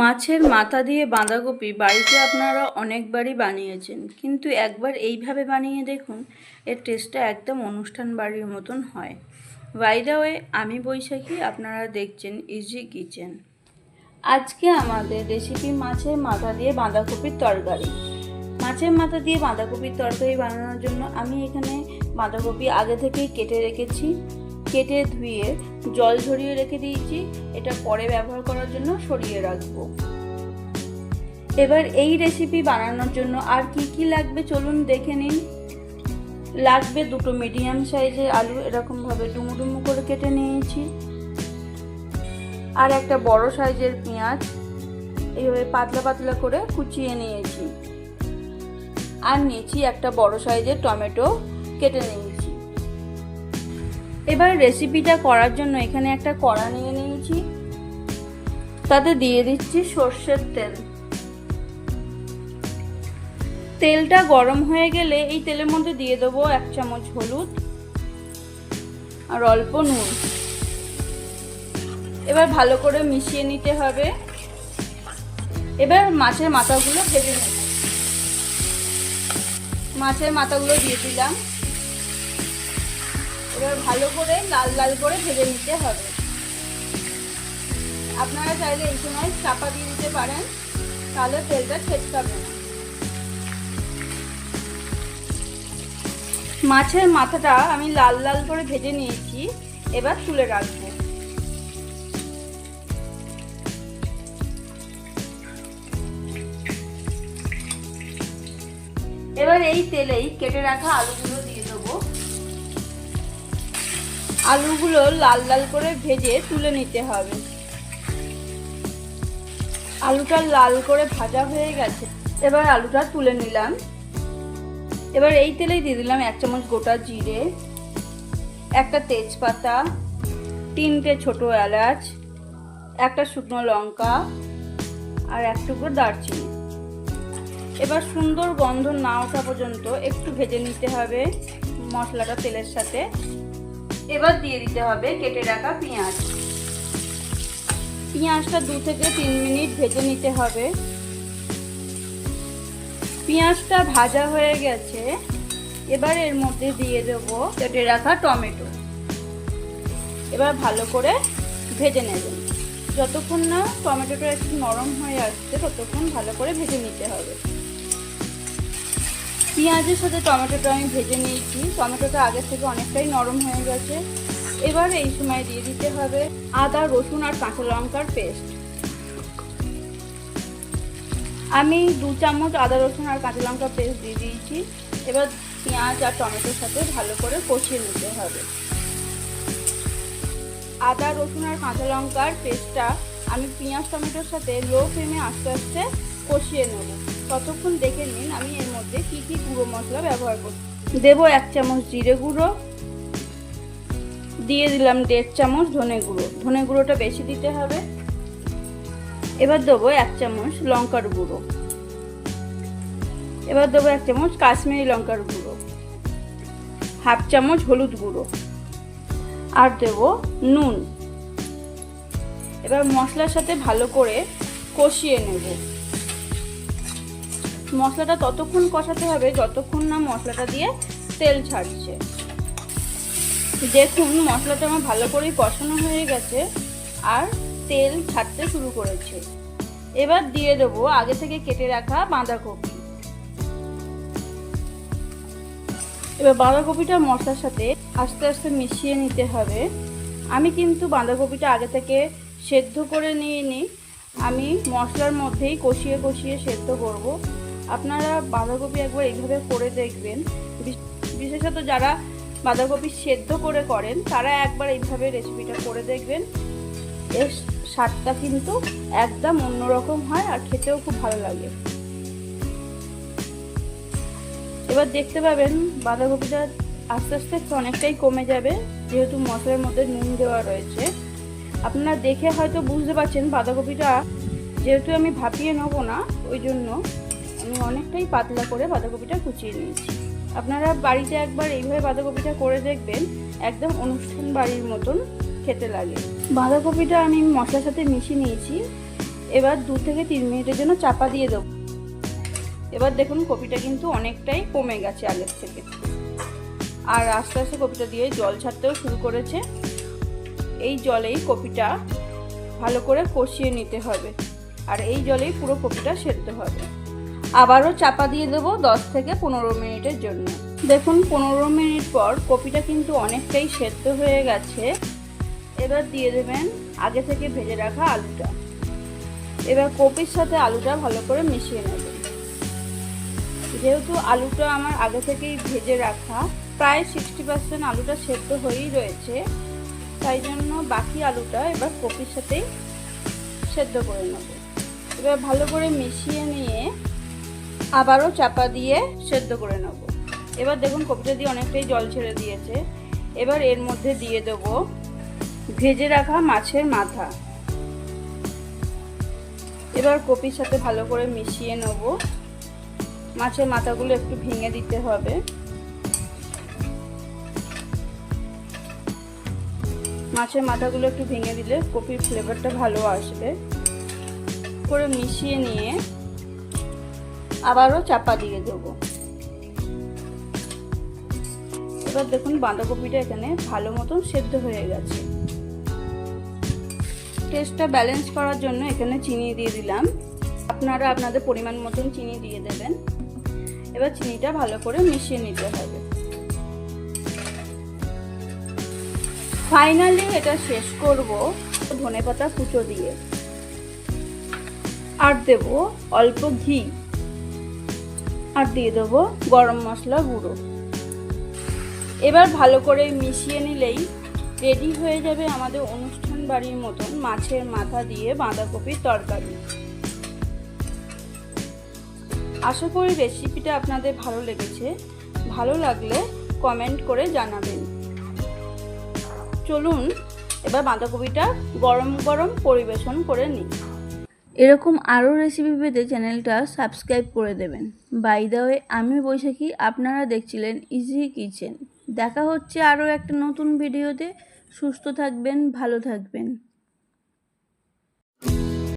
মাছের মাথা দিয়ে বাঁধাকপি বাড়িতে আপনারা অনেকবারই বানিয়েছেন। কিন্তু একবার এইভাবে বানিয়ে দেখুন, এর টেস্টটা একদম অনুষ্ঠান বাড়ির মতন হয়। ওয়ে আমি বৈশাখী, আপনারা দেখছেন ইজি কিচেন আজকে আমাদের রেসিপি মাছের মাথা দিয়ে বাঁধাকপির তরকারি। মাছের মাথা দিয়ে বাঁধাকপির তরকারি বানানোর জন্য আমি এখানে বাঁধাকপি আগে থেকেই কেটে রেখেছি। কেটে ধুয়ে জল ঝরিয়ে রেখে দিয়েছি। এটা পরে ব্যবহার করার জন্য সরিয়ে রাখব। এবার এই রেসিপি বানানোর জন্য আর কি কি লাগবে চলুন দেখে নিন। লাগবে দুটো মিডিয়াম সাইজের আলু, এরকমভাবে ডুমু ডুমু করে কেটে নিয়েছি। আর একটা বড় সাইজের পেঁয়াজ, এইভাবে পাতলা পাতলা করে কুচিয়ে নিয়েছি। আর নিয়েছি একটা বড় সাইজের টমেটো কেটে নিয়েছি। এবার রেসিপিটা করার জন্য এখানে একটা কড়া নিয়ে নিয়েছি। তাতে দিয়ে দিচ্ছি সর্ষের তেল। তেলটা গরম হয়ে গেলে এই তেলের মধ্যে দিয়ে দেবো এক চামচ হলুদ আর অল্প নুন। এবার ভালো করে মিশিয়ে নিতে হবে। এবার মাছের মাথাগুলো ভেজে নেব। মাছের মাথাগুলো দিয়ে দিলাম। এবার ভালো করে লাল লাল করে ভেজে নিতে হবে। আপনারা চাইলে এই সময় চাপা দিয়ে দিতে পারেন, তাহলে তেলটা ছেটকাবে না মাছের মাথাটা আমি লাল লাল করে ভেজে নিয়েছি, এবার তুলে রাখব। এবার এই তেলেই কেটে রাখা আলুগুলো দিয়ে দেবো। আলুগুলো লাল লাল করে ভেজে তুলে নিতে হবে। আলুটা লাল করে ভাজা হয়ে গেছে। এবার আলুটা তুলে নিলাম। এবার এই তেলেই দিয়ে দিলাম এক চামচ গোটা জিরে, একটা তেজপাতা, তিনটে ছোট এলাচ, একটা শুকনো লঙ্কা আর এক টুকরো দারচিনি। এবার সুন্দর গন্ধ না ওঠা পর্যন্ত একটু ভেজে নিতে হবে মশলাটা তেলের সাথে। এবার দিয়ে দিতে হবে কেটে রাখা পেঁয়াজ। পেঁয়াজটা দু থেকে তিন মিনিট ভেজে নিতে হবে। পেঁয়াজটা ভাজা হয়ে গেছে। এবার এর মধ্যে দিয়ে দেব কেটে রাখা টমেটো। এবার ভালো করে ভেজে নেবেন যতক্ষণ না টমেটোটা একটু নরম হয়ে আসছে, ততক্ষণ ভালো করে ভেজে নিতে হবে। পেঁয়াজের সাথে টমেটোটা আমি ভেজে নিয়েছি। টমেটোটা আগে থেকে অনেকটাই নরম হয়ে গেছে। এবার এই সময় দিয়ে দিতে হবে আদা, রসুন আর কাঁচা লঙ্কার পেস্ট। আমি দু চামচ আদা, রসুন আর কাঁচা লঙ্কার পেস্ট দিয়ে দিয়েছি। এবার পেঁয়াজ আর টমেটোর সাথে ভালো করে কষিয়ে নিতে হবে। আদা, রসুন আর কাঁচা লঙ্কার পেস্টটা আমি পেঁয়াজ, টমেটোর সাথে লো ফ্লেমে আস্তে আস্তে কষিয়ে নেব। ততক্ষণ দেখে নিন, আমি এর মধ্যে কি কি গুঁড়ো মশলা ব্যবহার করছি দেব এক চামচ জিরে গুঁড়ো, দিয়ে দিলাম দেড় চামচ ধনে গুঁড়ো। ধনে গুঁড়োটা বেশি দিতে হবে। এবার দেবো এক চামচ লঙ্কার গুঁড়ো। এবার দেবো এক চামচ কাশ্মীরি লঙ্কার গুঁড়ো। হাফ চামচ হলুদ গুঁড়ো। আর দেব নুন। এবার মশলার সাথে ভালো করে কষিয়ে নেব। মশলাটা ততক্ষণ কষাতে হবে যতক্ষণ না মশলাটা দিয়ে তেল ছাড়ছে। দেখুন, মশলাটা আমার ভালো করেই কষানো হয়ে গেছে আর তেল ছাড়তে শুরু করেছে। এবার দিয়ে দেবো আগে থেকে কেটে রাখা বাঁধাকপি। এবার বাঁধাকপিটা মশলার সাথে আস্তে আস্তে মিশিয়ে নিতে হবে। আমি কিন্তু বাঁধাকপিটা আগে থেকে সেদ্ধ করে নিয়ে নিই আমি মশলার মধ্যেই কষিয়ে কষিয়ে সেদ্ধ করব। আপনারা বাঁধাকপি একবার এইভাবে করে দেখবেন। বিশেষত যারা বাঁধাকপি সেদ্ধ করে করেন, তারা একবার এইভাবে রেসিপিটা করে দেখবেন। এর স্বাদটা কিন্তু একদম অন্যরকম হয় আর খেতেও খুব ভালো লাগে। এবার দেখতে পাবেন, বাঁধাকপিটা আস্তে আস্তে অনেকটাই কমে যাবে, যেহেতু মশলার মধ্যে নুন দেওয়া রয়েছে। আপনারা দেখে হয়তো বুঝতে পারছেন বাঁধাকপিটা যেহেতু আমি ভাপিয়ে নেব না, ওই জন্য আমি অনেকটাই পাতলা করে বাঁধাকপিটা কুচিয়ে নিয়েছি। আপনারা বাড়িতে একবার এইভাবে বাঁধাকপিটা করে দেখবেন, একদম অনুষ্ঠান বাড়ির মতন খেতে লাগে। বাঁধাকপিটা আমি মশলার সাথে মিশিয়ে নিয়েছি। এবার দু থেকে তিন মিনিটের জন্য চাপা দিয়ে দেবো। এবার দেখুন কপিটা কিন্তু অনেকটাই কমে গেছে আগের থেকে। আর আস্তে আস্তে কপিটা দিয়ে জল ছাড়তেও শুরু করেছে। এই জলেই কপিটা ভালো করে কষিয়ে নিতে হবে। আর এই জলেই পুরো কপিটা সেদ্ধ হবে। আবারও চাপা দিয়ে দেবো দশ থেকে পনেরো মিনিটের জন্য। দেখুন, পনেরো মিনিট পর কপিটা কিন্তু অনেকটাই সেদ্ধ হয়ে গেছে। এবার দিয়ে দেবেন আগে থেকে ভেজে রাখা আলুটা। এবার কপির সাথে আলুটা ভালো করে মিশিয়ে নেবেন যেহেতু আলুটা আমার আগে থেকেই ভেজে রাখা, প্রায় সিক্সটি পার্সেন্ট আলুটা সেদ্ধ হয়েই রয়েছে, তাই জন্য বাকি আলুটা এবার কপির সাথেই সেদ্ধ করে নেব। এবার ভালো করে মিশিয়ে নিয়ে আবারও চাপা দিয়ে সেদ্ধ করে নেব। এবার দেখুন কপিটা দিয়ে অনেকটাই জল ছেড়ে দিয়েছে। এবার এর মধ্যে দিয়ে দেবো ভেজে রাখা মাছের মাথা। এবার কপির সাথে ভালো করে মিশিয়ে নেব। মাছের মাথাগুলো একটু ভেঙে দিতে হবে। মাছের মাথাগুলো একটু ভেঙে দিলে কপির ফ্লেভারটা ভালো আসবে। করে মিশিয়ে নিয়ে আবারও চাপা দিয়ে দেবো। এবার দেখুন বাঁধাকপিটা এখানে ভালো মতন সেদ্ধ হয়ে গেছে। টেস্টটা ব্যালেন্স করার জন্য এখানে চিনি দিয়ে দিলাম। আপনারা আপনাদের পরিমাণ মতন চিনি দিয়ে দেবেন। এবার চিনিটা ভালো করে মিশিয়ে নিতে হবে। ফাইনালি এটা শেষ করব ধনে পাতা কুচো দিয়ে। আর দেব অল্প ঘি। আর দিয়ে দেবো গরম মশলা গুঁড়ো। এবার ভালো করে মিশিয়ে নিলেই রেডি হয়ে যাবে আমাদের অনুষ্ঠান বাড়ির মতন মাছের মাথা দিয়ে বাঁধাকপির তরকারি। আশা করি রেসিপিটা আপনাদের ভালো লেগেছে। ভালো লাগলে কমেন্ট করে জানাবেন। চলুন, এবার বাঁধাকপিটা গরম গরম পরিবেশন করে নিই। এরকম আরও রেসিপি পেতে চ্যানেলটা সাবস্ক্রাইব করে দেবেন। বাই দা ওয়ে আমি বৈশাখী, আপনারা দেখছিলেন ইজি কিচেন দেখা হচ্ছে আরও একটা নতুন ভিডিওতে সুস্থ থাকবেন, ভালো থাকবেন।